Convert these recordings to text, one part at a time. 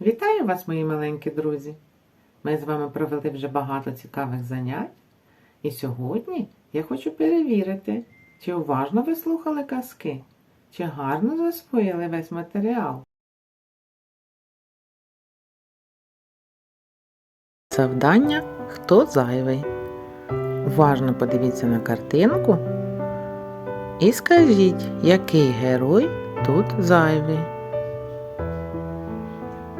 Вітаю вас, мої маленькі друзі! Ми з вами провели вже багато цікавих занять. І сьогодні я хочу перевірити, чи уважно ви слухали казки, чи гарно засвоїли весь матеріал. Завдання Хто зайвий? Уважно подивіться на картинку і скажіть, який герой тут зайвий.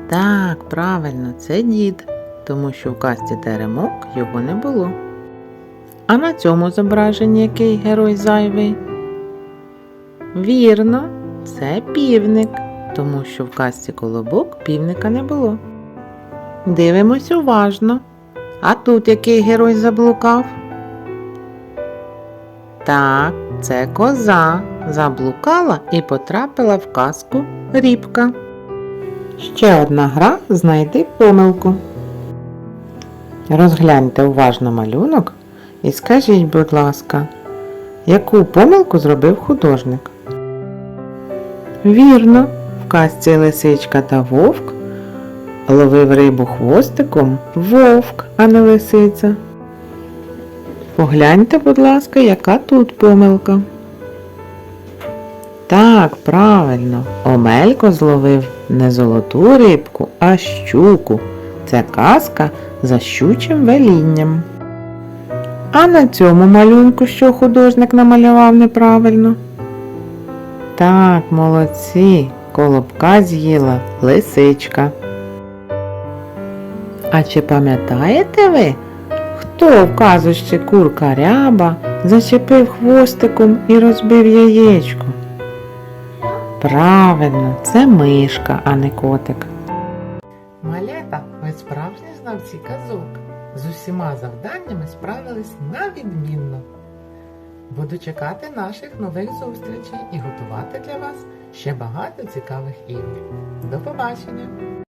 Так, правильно, це дід, тому що в казці Теремок його не було. А на цьому зображенні який герой зайвий? Вірно, це півник, тому що в казці Колобок півника не було. Дивимось уважно. А тут який герой заблукав? Так, це коза заблукала і потрапила в казку рібка. Ще одна гра знайди помилку. Розгляньте уважно малюнок і скажіть, будь ласка, яку помилку зробив художник? Вірно, в казці лисичка та вовк ловив рибу хвостиком вовк, а не лисиця. Погляньте, будь ласка, яка тут помилка. Так, правильно, Омелько зловив не золоту рибку, а щуку. Це казка за щучим велінням. А на цьому малюнку що художник намалював неправильно? Так, молодці, колобка з'їла лисичка. А чи пам'ятаєте ви, хто в казочці курка ряба зачепив хвостиком і розбив яєчко? Правильно, це мишка, а не котик. Малята, ви справжні знавці казок. З усіма завданнями справились на відмінно. Буду чекати наших нових зустрічей і готувати для вас ще багато цікавих ігор. До побачення!